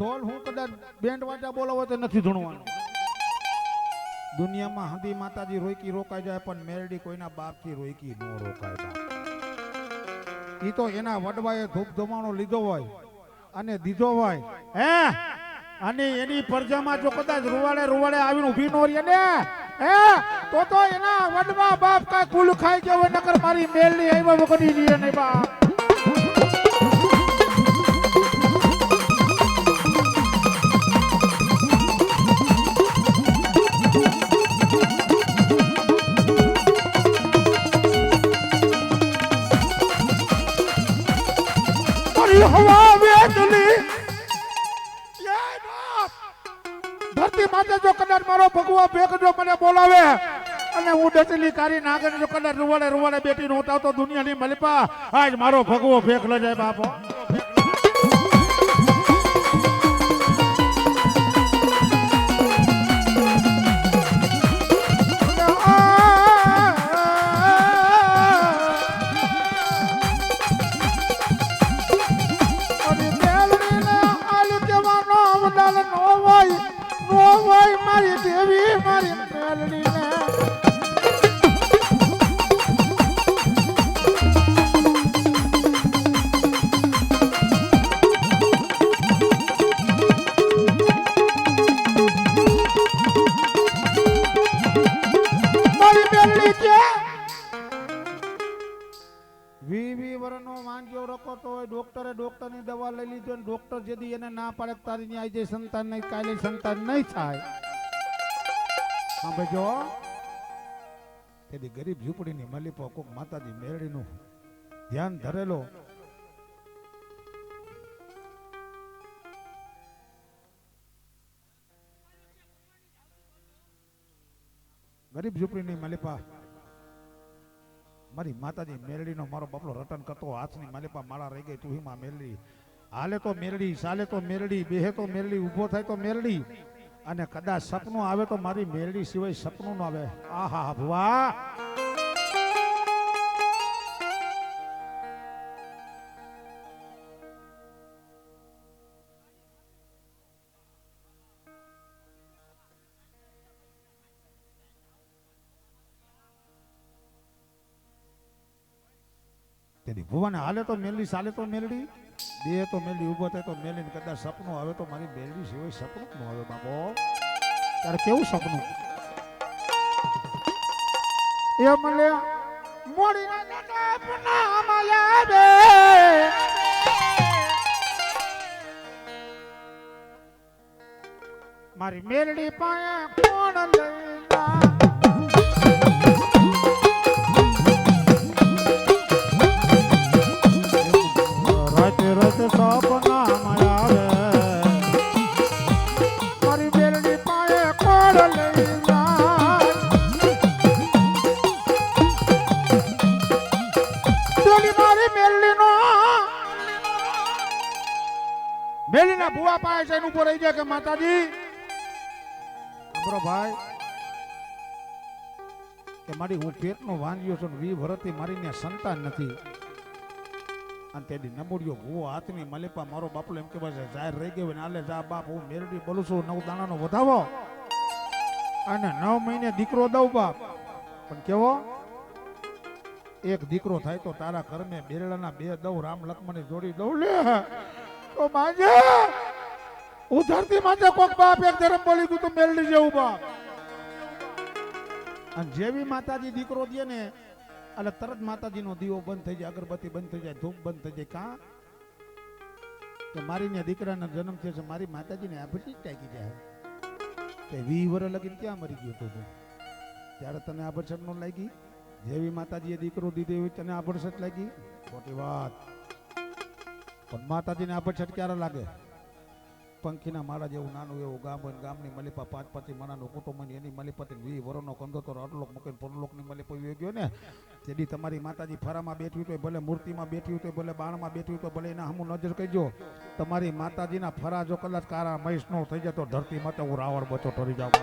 ઢોલ હું કદાચ બેન્ડ વાજા બોલાવો તો નથી ધૂણવાનું. દુનિયામાં હંધી માતાજી રોકી રોકાઈ જાય, પણ મેરડી કોઈના બાપથી રોકી ન રોકાય બાપ ઈ તો એના વડવાએ ધૂપ ધમાણો લીધો હોય અને દીધો હોય. હે? અને એની પરજામાં જો કદાચ રૂવાડે રૂવાડે આવીને ઊભી નો રહે ને હે? તો તો એના વડવા બાપ કાંઈ કુલ ખાઈ ગયો નકર મારી મેલની આવ્યા વગરની જીએ નહીં બાપ. મારી હવા વેચલી ધરતી માતે જો કદાચ મારો ભગવા ભેગ જો મને બોલાવે, અને હું ડચલી કારી નાગર જો કદાચ રૂવાડે રૂવાડે બેટી નો ઉઠાવતો દુનિયાની મલપા, આજ મારો ભગવો ભેગ લઈ જાય બાપો. રખોતો હોય ડોક્ટરે ડોક્ટરની દવા લઈ લીધો અને ડોક્ટર જેથી એને ના પાડે તારી ન્યાય જે સંતાન નહીં કાલે સંતાન નહીં થાય. સાંભળજો. તેથી ગરીબ ઝૂંપડીની મલીપો કોક માતાજી મેરડીનું ધ્યાન ધરેલો. ગરીબ ઝૂંપડીની મલીપા મારી માતાજી મેરડીનો મારો બાપલો રટન કરતો હાથની માલિપા માળા રહી ગઈ, તું હિમાં મેરડી. હાલે તો મેરડી ચાલે તો મેરડી, બેહે તો મેરડી, ઊભો થાય તો મેરડી. અને કદાચ સપનું આવે તો મારી મેરડી સિવાય સપનું ન આવે. આહા ભુવા તેની ભુવન, હાલે તો મેલડી, સાલે તો મેલડી. દેહ તો મેલડી, ઊભો થાય તો મેલી ને કદાચ સપનું આવે તો મારી મેલડી સિવાય સપનું ન આવે, બાપો. ત્યારે કેવું સપનું? એ મને મોડી મારી મેલડી પાસે કોણ લઈ મેલીના ભુવા પાસે જઈને ઉપર રહી જાય કે માતાજી? સાંભળો ભાઈ, કે મારી હું પેટનો છું ને વી ભરતથી મારી ત્યાં સંતાન નથી. અને તેની નમૂડિયો ભૂવો હાથની મલેપા, મારો બાપલો એમ કે છે. જાહેર રહી ગયો ને આલે જા બાપ, હું મેરડી બોલું છું, નવ દાણાનો વધાવો અને નવ મહિને દીકરો દઉં બાપ. પણ કેવો? એક દીકરો થાય તો તારા ઘરમે બેરડાના બે દઉં, રામ લક્ષ્મણની જોડી દઉં. લે, તો માજે, ઉધરતી માજે કોક બાપ એક ધરમ બોલી ગયું, તો મેરડી જેવું બાપ. અને જેવી માતાજી દીકરો દે ને એટલે તરત માતાજીનો દીવો બંધ થઈ જાય, અગરબત્તી બંધ થઈ જાય, ધૂપ બંધ થઈ જાય. કાં? કે મારી ને દીકરાનો જન્મ થયો છે, મારી માતાજીને આભરી ટાંકી જાય. તે વી વર લગીને ક્યાં મરી ગયો તો ત્યારે તને આભરછટ નો લાગી? જેવી માતાજીએ દીકરો દીધો એવી તને આભરછટ લાગી? ખોટી વાત. પણ માતાજીને આભરછટ ક્યારે લાગે? પંખીના મારા જેવું નાનું એવું ગામ હોય ગામની મલિપા પાંચ પાંચ માણાનું કુટુંબ હોય એની મલિપાથી વી વરોનો કંધો તો અડલોક મૂકીને પરલોકની મલિપા વહી ગયો ને. તેડી તમારી માતાજી ફરામાં બેઠી તો ભલે મૂર્તિમાં બેઠી હોય ભલે બાણમાં બેઠી તો ભલે એના હમું નજર કહીજો તમારી માતાજીના ફરા જો કદાચ કારા મહેશ નો થઈ જાય તો ધરતી માટે હું રાવણ બચો ઠરી જાઉં.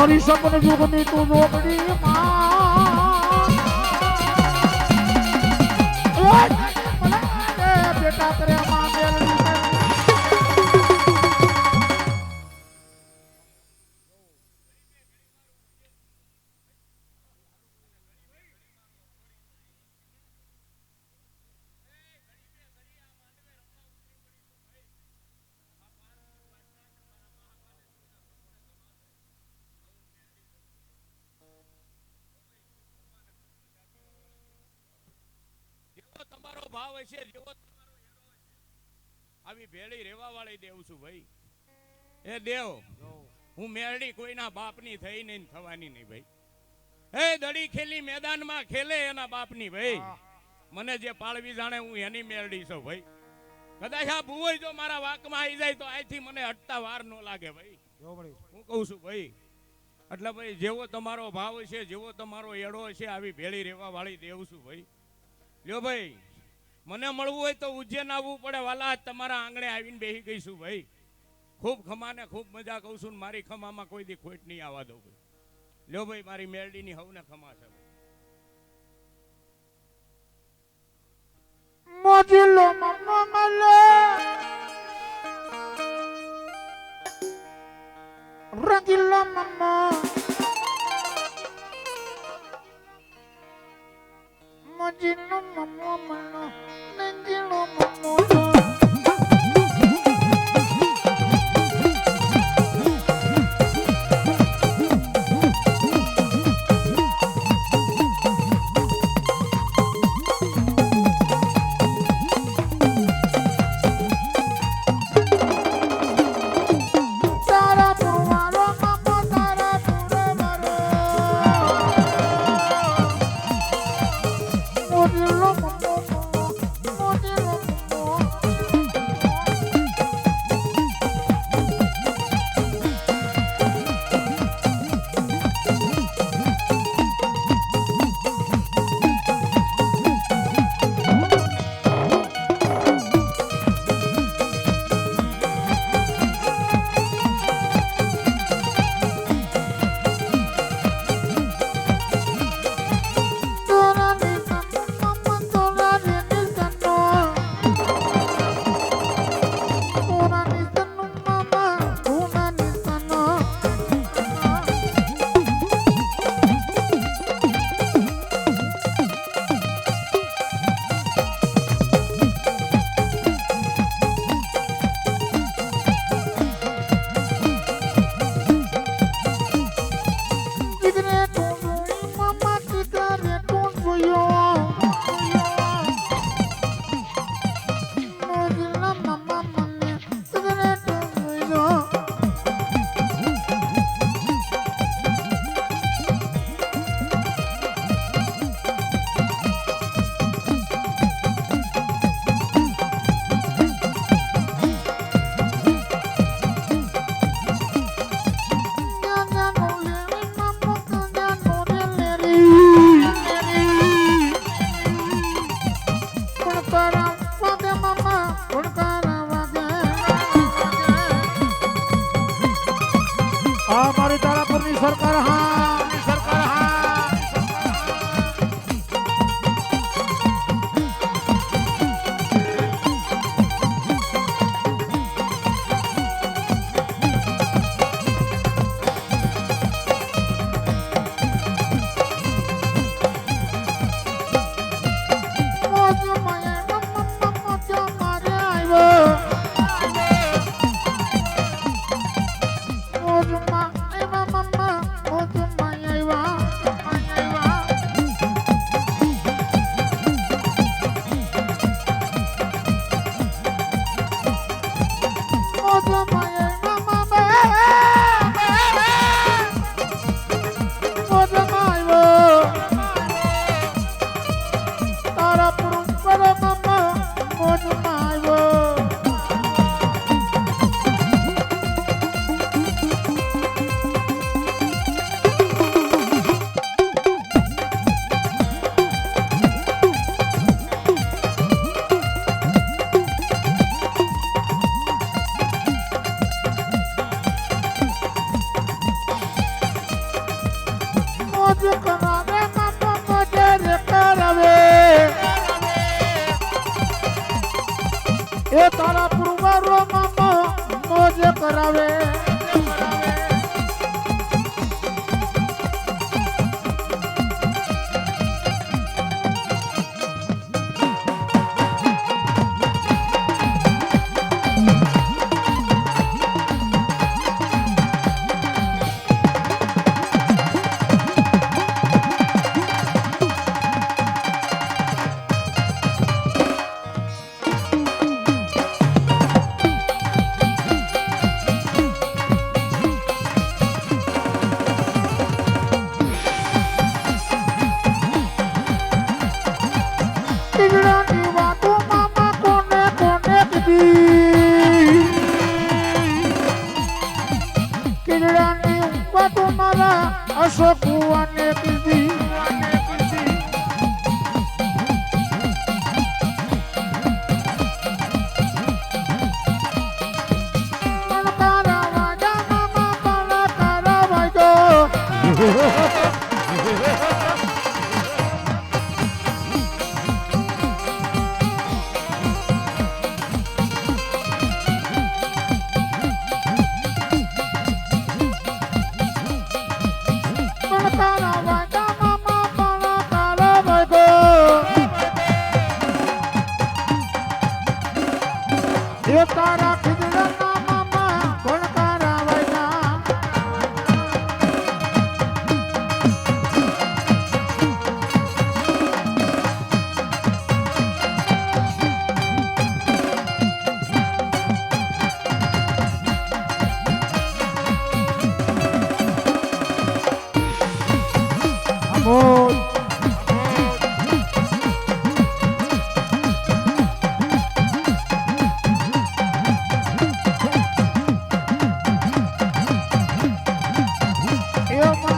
મારા બાપા. મારી સપન યુગની તું ભાવ હશે જેવો આવી ભેળી રેવા વાળી દેવ છું ભાઈ. એ દેવ હું મેરડી કોઈના બાપની થઈ નહીં થવાની નહીં ભાઈ. હે દડી ખેલી મેદાનમાં ખેલે એના બાપની ભાઈ. મને જે પાળવી જાણે હું એની મેરડી છું ભાઈ. કદાચ આ ભૂવોય જો મારા વાકમાં આવી જાય તો અહીંથી મને હટતા વાર ન લાગે ભાઈ. હું કહું છું ભાઈ એટલે ભાઈ જેવો તમારો ભાવ છે જેવો તમારો એડો છે આવી ભેળી રેવા વાળી દેવ છું ભાઈ. લ્યો ભાઈ મને મળવું હોય તો ઉજ્જૈન આવવું પડે. વાલા તમારા આંગણે આવીને બેસી ગઈશું ભાઈ. ખૂબ ખમાને ખૂબ મજા કહું છું મારી ખમામાં કોઈ દી ખોટ નહીં આવવા દઉં ભાઈ. લ્યો ભાઈ, મારી મેરડીની હવને ખમા છે મોજીલો મમ્મો રંગીલો મમ્મો મોજીલો મમ્મો મલો રંગીલો મમ્મો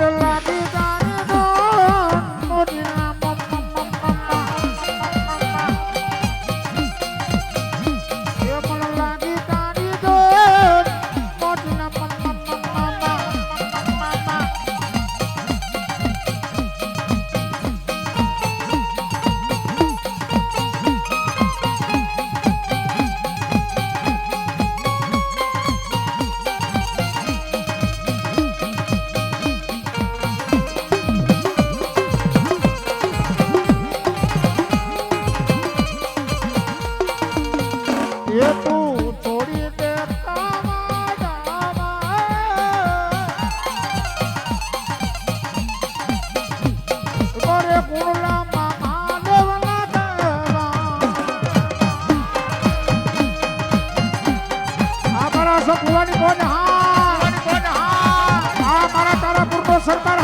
the light. અશોક કુવાની કોણ હા? હા મારા તારાપુર નો સરકાર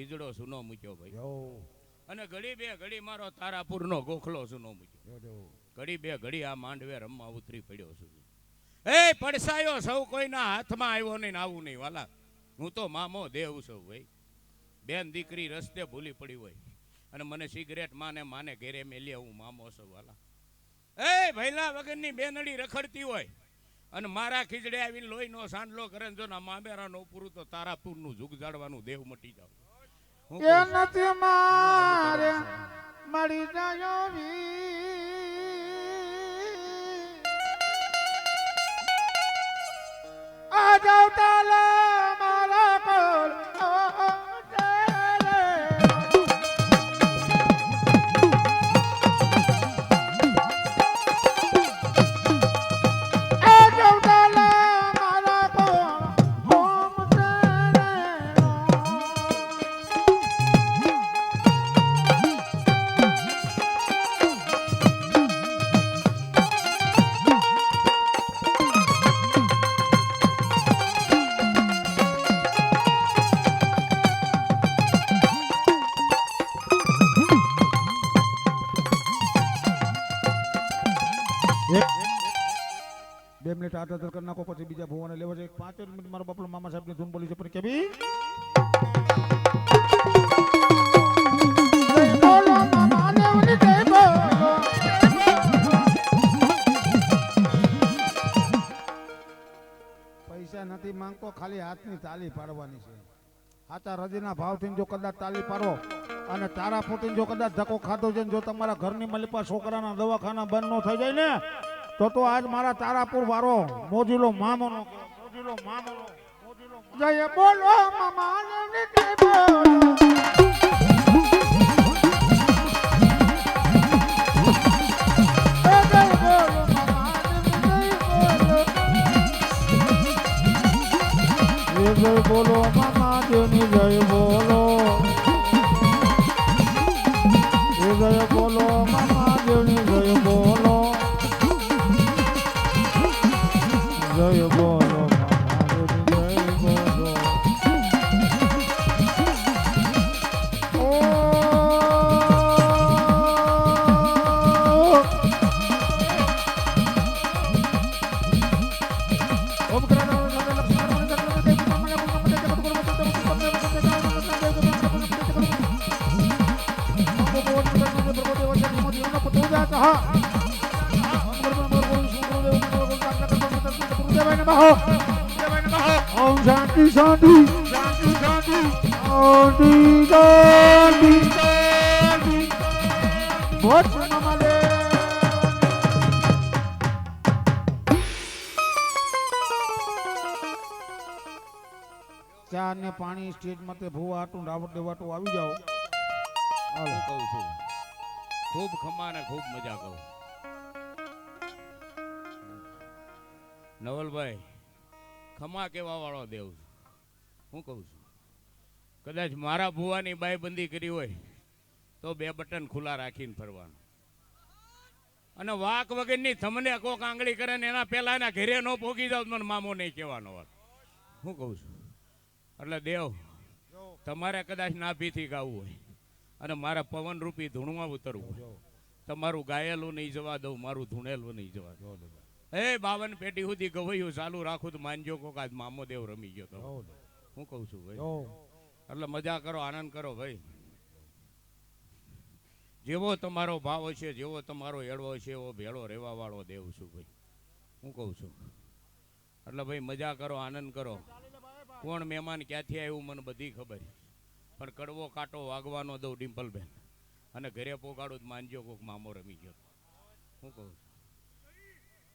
ખીજડો સુનો મૂક્યો ભાઈ. અને ઘડી બે ઘડી મારો તારાપુરનો ગોખલો સુનો મૂક્યો. ઘડી બે ઘડી આ માંડવે રમવા ઉતરી પડ્યો છું. એ પડસાયો સૌ કોઈના હાથમાં આવ્યો નહીં આવું નહીં વાલા. હું તો મામો દેવ છું ભાઈ. બેન દીકરી રસ્તે ભૂલી પડી હોય. અને મને સિગરેટ માને માને ઘેરે મેલી હું મામો છું વાલા. એ ભૈલા વગરની બેનડી રખડતી હોય. અને મારા ખીજડે આવીને લોહીનો સાંડલો કરે જો ના મામેરાનો પૂરું તો તારાપુરનું ઝૂગ જાડવાનું દેવ મટી જાવ. એ નથી મારે મળી વી આ જાવ તાલા મિનિટ મારો બાપલો મામા સાહેબની ધૂન બોલી છે પણ કેવી મામા. પૈસા નથી માંગતો, ખાલી હાથની તાલી પાડવાની છે હાચા હૃદયના ભાવથી જો કદાચ તાલી પાડો અને તારા પોતી જો કદાચ ધક્કો ખાધો છે ને જો તમારા ઘરની મલિપા છોકરાના દવાખાના બંધ ન થઈ જાય ને, તો તો આજ મારા તારાપુર વારો, મોજીલો મામોનો કહેવાય. મોજીલો મામોનો મોજીલો જય બોલો મામા ને બોલો જય બોલો મામા ને જય બોલો. જય બોલો હાટું રાવટ આવી જાઓ. હાલો. કહું છું, ખૂબ ખમા ને ખૂબ મજા કહું નવલભાઈ, ખમા કેવા વાળો દેવ હું કહું છું, કદાચ મારા ભુવાની બાયબંધી કરી હોય તો બે બટન ખુલ્લા રાખીને ફરવાનું. અને વાક વગરની તમને કોક આંગળી કરે ને એના પહેલા એના ઘરે ન પોગી જાવ મને મામો નહીં કહેવાનો વાત. હું કહું છું, એટલે દેવ તમારે કદાચ નાભીથી ગાવું હોય અને મારે પવન રૂપી ધૂણમાં ઉતરવું હોય તમારું ગાયેલું નહીં જવા દઉં મારું ધૂણેલું નહીં જવા દઉં. એ બાવન પેટી સુધી ગવાયું ચાલુ રાખું તો માનજો કોક આજ મામો દેવ રમી ગયો તો. હું કહું છું ભાઈ એટલે મજા કરો આનંદ કરો ભાઈ. જેવો તમારો ભાવ છે જેવો તમારો એળવો છે એવો ભેળો રહેવા વાળો દેવ છું ભાઈ. હું કહું છું. એટલે ભાઈ મજા કરો આનંદ કરો. કોણ મહેમાન ક્યાંથી આવ્યું મને બધી ખબર પણ કડવો કાંટો વાગવાનો દઉં ડિમ્પલબેન. અને ઘરે પોગાડું માનજો કોક મામો રમી ગયો હું કહું છું.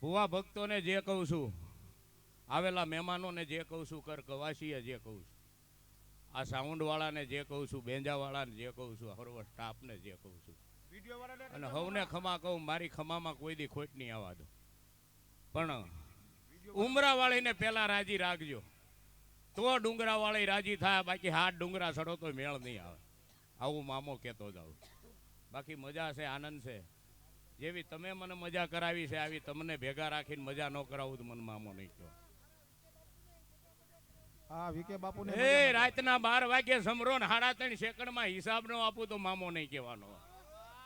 ભુવા ભક્તોને જે કહું છું, આવેલા મહેમાનોને જે કહું છું, કર કવાસીએ જે કહું છું. આ સાઉન્ડવાળાને જે કહું છું, બેંજાવાળાને જે કહું છું હરવ સ્ટાફને જે કહું છું. અને હવને ખમા કહું, મારી ખમામાં કોઈ દી ખોટ નહીં આવવા દો પણ ઉમરાવાળીને પહેલાં રાજી રાખજો. તો ડુંગરા વાળી રાજી થાય બાકી હાથ ડુંગરા સડો તો મેળ નહીં આવે. આવું મામો કહેતો જાઉં બાકી મજા છે આનંદ છે. જેવી તમે મને મજા કરાવી છે આવી તમને ભેગા રાખીને મજા ન કરાવું તો મને મામો નહીં કહો. હા વિકે બાપુ એ રાતના બાર વાગે સમરો ને સાડા ત્રણ સેકન્ડમાં હિસાબ નો આપું તો મામો નહીં કહેવાનો.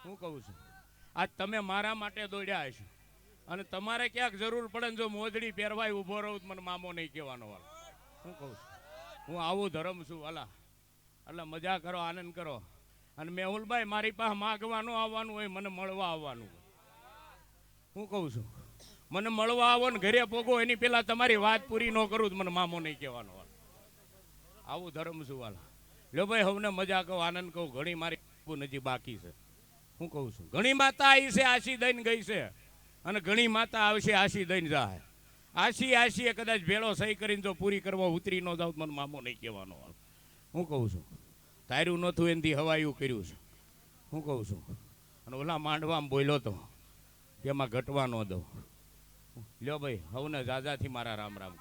હું કહું છું આજ તમે મારા માટે દોડ્યા હશો. અને તમારે ક્યાંક જરૂર પડે ને જો મોજડી પહેરવાય ઊભો રહું મને મામો નહીં કહેવાનો વાળો. હું કહું છું? હું આવું ધર્મ છું વાલા એટલે મજા કરો, આનંદ કરો. અને મેહુલભાઈ મારી પાસે માગવાનું આવવાનું હોય, મને મળવા આવવાનું હું કહું છું? મને મળવા આવો ને ઘરે પોગો એની પહેલાં તમારી વાત પૂરી ન કરું મને મામો નહીં કહેવાનો આવું ધર્મ છું વાલા લો ભાઈ, હવને મજા કહો આનંદ કહું ઘણી મારી નજી બાકી છે. હું કહું છું? ઘણી માતા આવી છે આશી દઈને ગઈ છે. અને ઘણી માતા આવશે આશી દઈને જાય. આશી આશીએ કદાચ ભેળો સહી કરીને જો પૂરી કરવા ઉતરી ન જાવ મને મામો નહીં કહેવાનો હું કહું છું, તાર્યું નહોતું એનાથી હવાયું કર્યું છે. હું કહું છું, અને ઓલા માંડવામાં બોલ્યો તો એમાં ઘટવા ન દઉં. લ્યો ભાઈ, હવને જાજાથી મારા રામ રામ